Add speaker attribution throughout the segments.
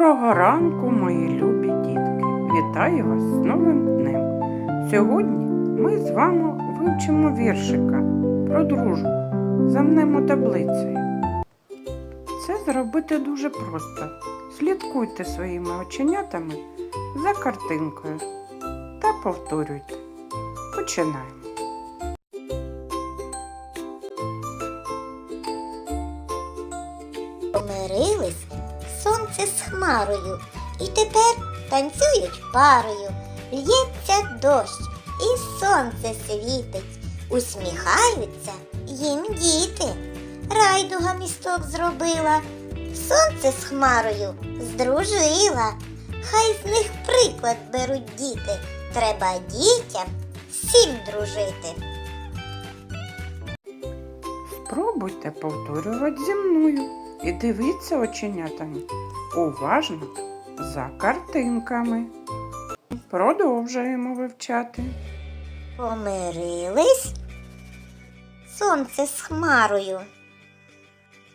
Speaker 1: Доброго ранку, мої любі дітки! Вітаю вас з новим днем. Сьогодні ми з вами вивчимо віршика про дружбу. Замнемо таблицею. Це зробити дуже просто. Слідкуйте своїми оченятами за картинкою та повторюйте. Починаємо.
Speaker 2: Помирились сонце з хмарою, і тепер танцюють парою. Л'ється дощ, і сонце світить, усміхаються їм діти. Райдуга місток зробила, сонце з хмарою здружила. Хай з них приклад беруть діти. Треба дітям всім дружити.
Speaker 1: Спробуйте повторювати зі мною і дивіться оченятами уважно за картинками. Продовжуємо вивчати.
Speaker 2: Помирились сонце з хмарою.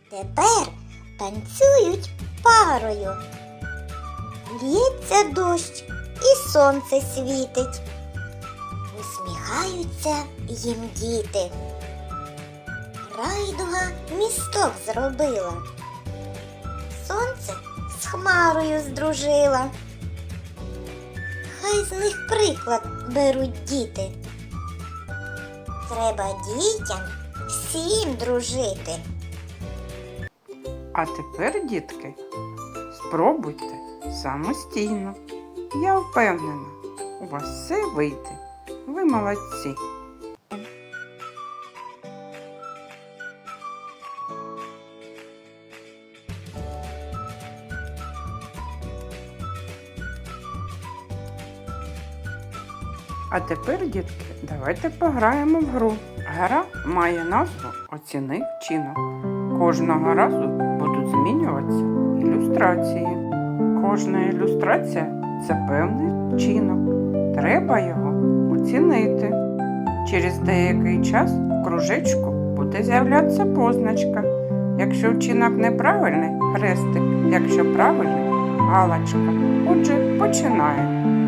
Speaker 2: Тепер танцюють парою. Лється дощ і сонце світить. Усміхаються їм діти. Райдуга місток зробила. Сонце з хмарою здружила. Хай з них приклад беруть діти. Треба дітям всім дружити.
Speaker 1: А тепер, дітки, спробуйте самостійно. Я впевнена, у вас все вийде. Ви молодці. А тепер, дітки, давайте пограємо в гру. Гра має назву Оціни вчинок. Кожного разу будуть змінюватися ілюстрації. Кожна ілюстрація це певний вчинок. Треба його оцінити. Через деякий час в кружечку буде з'являтися позначка. Якщо вчинок неправильний хрестик, якщо правильний галочка. Отже, починаємо.